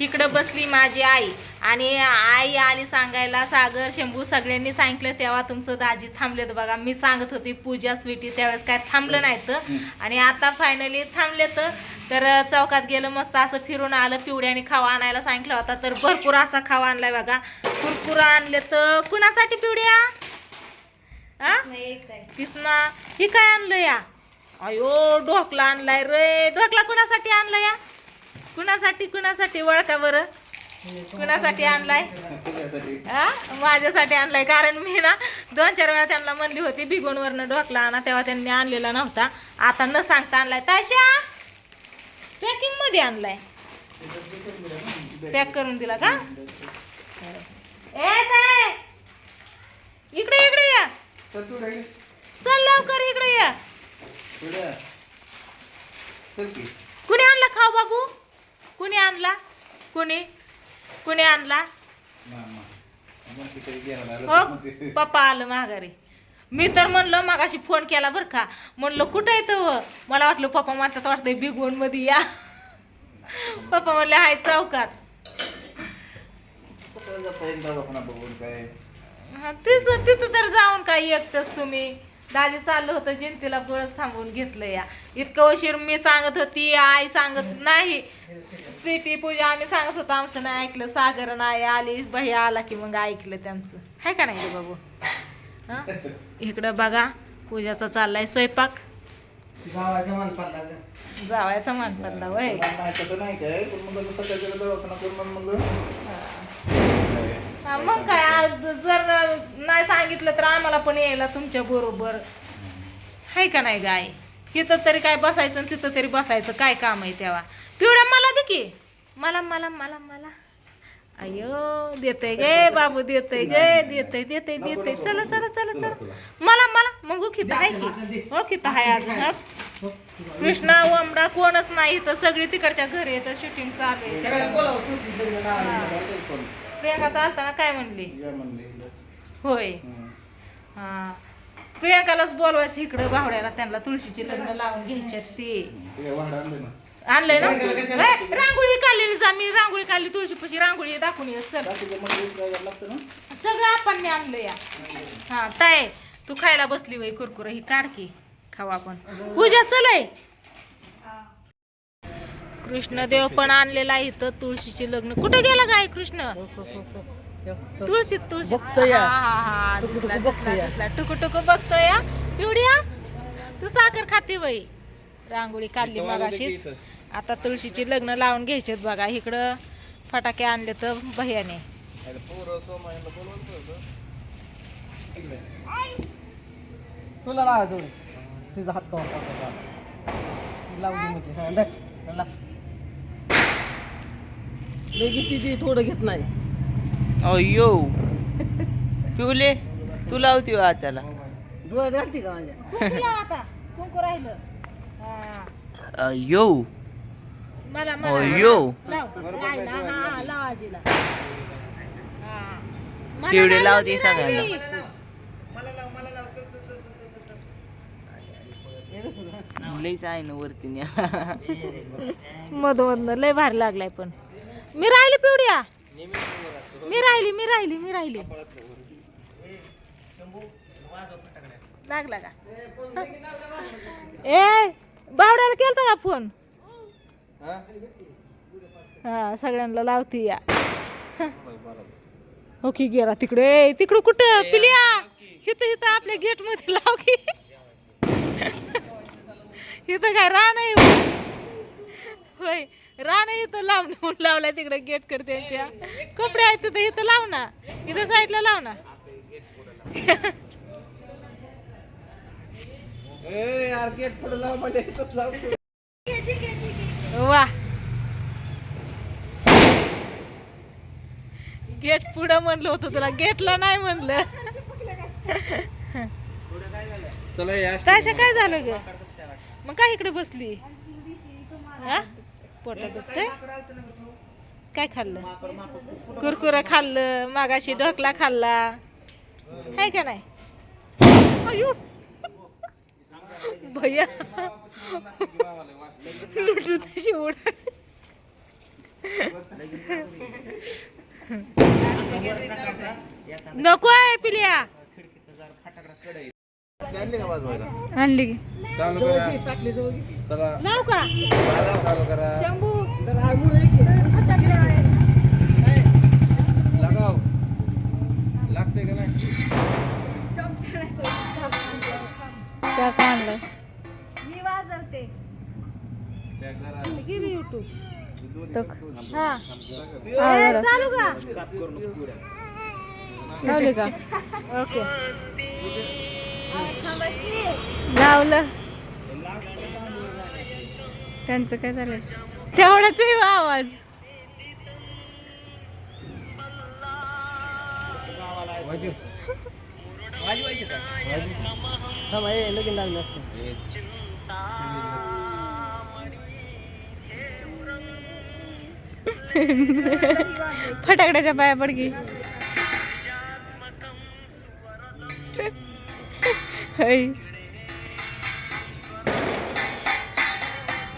इकडं बसली माझी आई. आणि आई आली सांगायला सागर शंभू सगळ्यांनी सांगितलं तेव्हा तुमचं दाजी थांबलेत बघा. मी सांगत होती पूजा स्वीटी त्यावेळेस काय थांबलं नाही तर आणि आता फायनली थांबले तर चौकात गेलं मस्त असं फिरून आलं पिवड्याने खावा आणायला सांगितलं होता. तर भरपूर असा खावा आणलाय बघा. कुरकुरा आणले तर कुणासाठी पिवड्या हा किसना ही काय आणलं या? अयो ढोकला आणलाय रे. ढोकला कुणासाठी आणलं या? कुणासाठी कुणासाठी? वळका बरं. कुणासाठी आणलाय? हा? माझ्यासाठी आणलाय. कारण मी ना दोन चार वेळा त्यांना म्हणली होती भिगोनवरनं ढोकला आणा तेव्हा त्यांनी आणलेला नव्हता. आता न सांगता आणलाय. ताशा! पॅकिंगमध्ये आणलाय. पॅक करून दिला का? इकडे इकडे या. चल लवकर इकडे या. कुणी आणला खाऊ बाबू? कुणी आणला? कुणी? कुणी आणला? हो पप्पा आलं माघारी. मी तर म्हणलं मागाशी फोन केला बरं का. म्हणलं कुठं येतं व मला वाटलं पप्पा म्हणतात वाटतं बिगवणमध्ये या. पप्पा म्हणले हाय चौकात. तेच तिथं तर जाऊन काय एकटंच तुम्ही. दाजी चाललं होतं जयंतीला बळच थांबवून घेतलं या. इतकं उशीर मी सांगत होती आई सांगत नाही. स्वीटी पूजा आम्ही सांगत होतो आमचं नाही ऐकलं सागर नाही आली भैया आला की मग ऐकलं त्यांचं. हाय का नाही बाबू? हा? इकडं बघा पूजाचा चाललाय स्वयंपाक. जावायचा मान पडला वय हा, मग काय आज जर नाही सांगितलं तर आम्हाला पण यायला तुमच्या बरोबर. हाय का नाही गाय? तिथं तरी काय बसायचं आणि तिथं तरी बसायचं काय काम आहे तेव्हा? पिवड्या मला दे की. मला मला मला मला. अयो देते गे बाबू देते गे देते देते देते चला चला चला चला. मला मला. मग ओखित आहे की? ओखित आहे अजून. कृष्णा ओमडा कोणच नाही तर सगळी तिकडच्या घरी येतं शूटिंग चालू आहे. प्रियंका चालताना काय म्हणली? होय. हा. प्रियंकालाच बोलवायचं इकडं बावड्याला त्यांना तुळशीची लग्न लावून घ्यायच्यात ते. आणलंय ना. ए, रांगोळी काढलेली जा मी रांगोळी काढली तुळशीपाशी रांगोळी दाखवून येत चल. सगळं आपण आणलं या. हा ताय तू खायला बसली वय कुरकुर ही काढ की खाऊ आपण. पूजा चलय कृष्णदेव पण आणलेला आहे इथं तुळशीची लग्न कुठे गेला गाय कृष्ण तुळशी तुळशी बघतोय. हा, हा, हा. दिसला, दिसला. दिसला. बघतोय पिवड्या तू साखर खाते वय रांगोळी काढली मगाशीच आता तुळशीची लग्न लावून घ्यायचेत बघा इकडं फटाके आणले तर भैयाने तुला लावायचं होय. तुझा हात कवा पकडला लावू दे म्हणजे हा धर. ला. ती थोडं घेत नाही. अयो पिवले तू लावती वा त्याला घालते का माझ्या? कुंकू लाव आता? कुंकू राहिलं? हा. अयो मला मला अयो लाव. आईला हा हा लाव आजीला. हा. मला पिवळे नाही लावते मी सगळ्यांना. राहिली. लईच आहे ना वरती न्या. मध मधनं लय भारी लागलाय पण. मी राहिली पिवड्या. मी राहिली मी राहिली मी राहिली. लागला का? ए बावड्याला केलता का फोन? हा? सगळ्यांना लावती या. ओके गेला तिकडे. तिकडं कुठं? पिलिया? इथं इथं आपल्या गेटमध्ये लाव की. इथं काय रान आहे? होय. रान इथं लावून म्हणून लावलाय तिकडे गेटकडे त्यांच्या. कपडे आहेत तिथं इथं लाव ना. इथं साईडला लाव ना. वा. गेट पुढं म्हणलं होतं तुला. गेटला नाही म्हणलं. ताशा काय झालं ग? मग काय इकडे बसली? हा? पोटा दुखतंय? काय खाल्लं? कुरकुर खाल्लं मागाशी ढोकला खाल्ला. आहे का नाही? अयो भैया. लुटू तशी उड. नको आहे पिल्या. आणली की जवळ घे. लाव का? जरा हा मुलं एक घे. चहा का आणलाय? गेली युट्यूब तक. हा. हा, ए, जरा. चालू का? लावली का? ओके. लावलं. त्यांचं काय झालं? तेवढाच आवाज. लगीन लागलं. फटाकड्याच्या पाया पड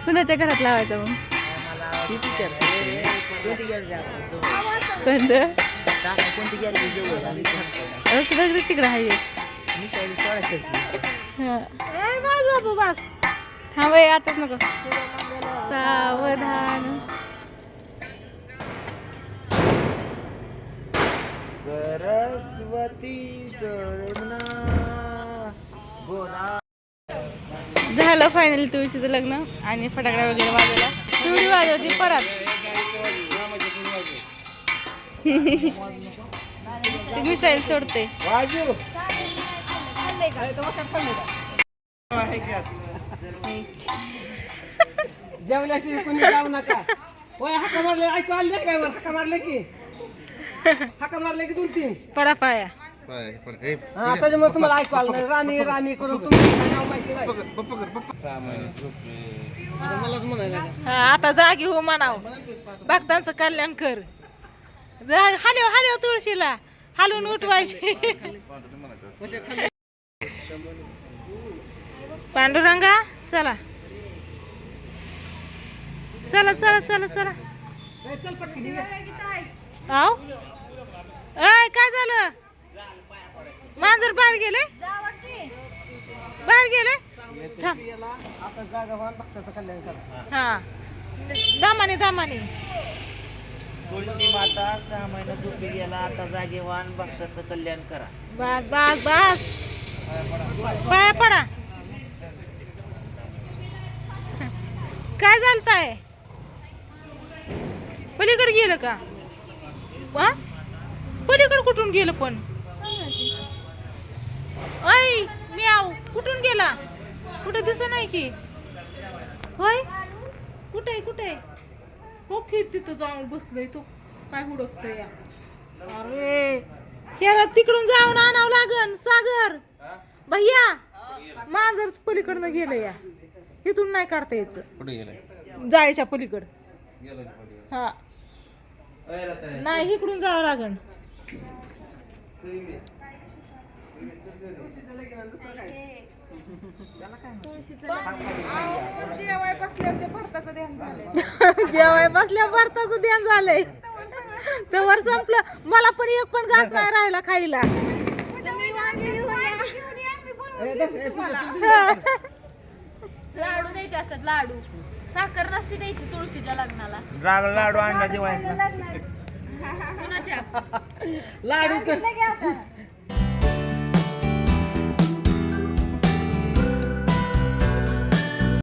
कुणाच्या घरात लावायचं मग? कोणतं? तिकडे आहे थांब आताच नको. सावधान. सरस्वती. झालं फायनली तुळशीचं लग्न आणि फटाकड्या वगैरे वाजवला. तुळी वाजवती परत. ती मिसाईल सोडते? जेवल्याशी कोणी जाऊ नका. होय हाका मारले ऐकू आले काय वर हाका मारले की? हाका मारले की दोन तीन पडा पाया. हा त्याच्यामुळे तुम्हाला ऐकू आलं नाही. राणी राणी करून नाव माहिती नाही लागलं. हा, आता जागी हो म्हणाव. भक्तांचं कल्याण कर जा- हालेव हालेव तुळशीला. हालून उठवायची. पांडुरंगा चला. चला चला चला चला. आव? ऐ काय झालं? मांजर बाहेर गेले? बाहेर गेले? थांब. आता जागा व्हा आणि भक्ताचं कल्याण करा हा. दामाने दामाने. तुळशी माता सहा महिना झोपी गेला आता जागेवान भक्ताचं कल्याण करा. बस बस बस. पाया पडा. काय चालताय पलीकडे गेलं का? पलीकडे कुठून गेलं पण? ऐ म्याव कुठून गेला? कुठं दिसत नाही की? होय? कुठे कुठे? हो की तिथं जाऊन बसलोय तो. काय हुडकतोय या? अरे याला तिकडून जाऊन आणावं लागन सागर. भैया मांजर पलीकडनं गेलं या. इथून नाही काढता यायचं. जाळीच्या पलीकड. हा. नाही इकडून जावं लागन. जेवाय बसल्या भरताचं ध्यान झालंय. तर संपलं. मला पण एक पण घास नाही राहिला खायला. ठेवली. लाडू द्यायचे असतात लाडू. साखर नसती द्यायची तुळशीच्या लग्नाला. राग लाडू अंडा दिवाळीचा कुणाच्या? लाडू तर